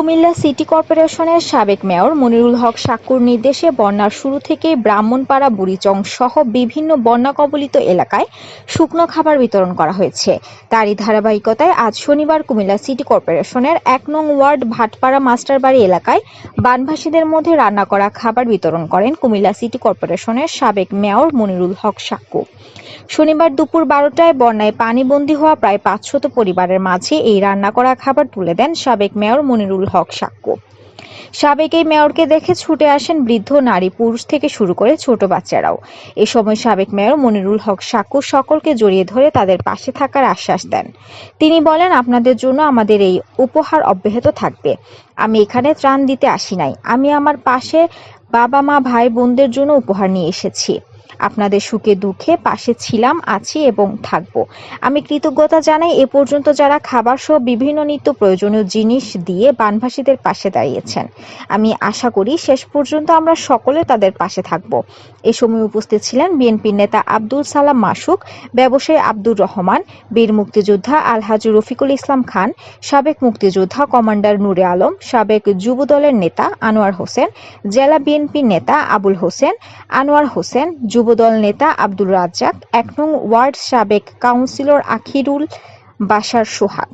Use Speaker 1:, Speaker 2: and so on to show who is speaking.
Speaker 1: Comilla city কর্পোরেশনের সাবেক mayor Monirul Haque সাক্কুর নির্দেশে বন্যার শুরু থেকেই ব্রাহ্মণপাড়া, বুড়িচং সহ বিভিন্ন বন্যা কবলিত এলাকায় শুকনো খাবার বিতরণ করা হয়েছে। তারই ধারাবাহিকতায় আজ শনিবার কুমিল্লা সিটি কর্পোরেশনের এক নং ওয়ার্ড ভাটপাড়া মাস্টারবাড়ি এলাকায় বানভাসীদের মধ্যে রান্না করা খাবার বিতরণ করেন কুমিল্লা সিটি কর্পোরেশনের সাবেক মেয়র মনিরুল হক সাক্কু। শনিবার দুপুর বারোটায় বন্যায় পানিবন্দী হওয়া প্রায় পাঁচশত পরিবারের মাঝে এই রান্না করা খাবার তুলে দেন সাবেক মেয়র মনিরুল হক সাক্কু। সাবেক এই মেয়রকে দেখে ছুটে আসেন বৃদ্ধ নারী পুরুষ থেকে শুরু করে ছোট বাচ্চারাও। এ সময় সাবেক মেয়র মনিরুল হক সাক্কু সকলকে জড়িয়ে ধরে তাদের পাশে থাকার আশ্বাস দেন। তিনি বলেন, আপনাদের জন্য আমাদের এই উপহার অব্যাহত থাকবে। আমি এখানে ত্রাণ দিতে আসি নাই। আমি আমার পাশে বাবা মা ভাই বোনদের জন্য উপহার নিয়ে এসেছি। আপনাদের সুখে দুঃখে পাশে ছিলাম, আছি এবং থাকব। আমি কৃতজ্ঞতা জানাই এ পর্যন্ত যারা খাবার সহ বিভিন্ন নিত্য প্রয়োজনীয় জিনিস দিয়ে বানভাসীদের পাশে দাঁড়িয়েছেন। আমি আশা করি শেষ পর্যন্ত আমরা সকলে তাদের পাশে থাকব। এ সময় উপস্থিত ছিলেন বিএনপির নেতা আব্দুল সালাম মাসুক, ব্যবসায়ী আব্দুর রহমান, বীর মুক্তিযোদ্ধা আলহাজি রফিকুল ইসলাম খান, সাবেক মুক্তিযোদ্ধা কমান্ডার নূরে আলম, সাবেক যুব দলের নেতা আনোয়ার হোসেন, জেলা বিএনপির নেতা আবুল হোসেন, আনোয়ার হোসেন যুবদল নেতা আব্দুল রাজ্জাক এক নং ওয়ার্ড সাবেক কাউন্সিলর আখিরুল বাশার সোহাগ।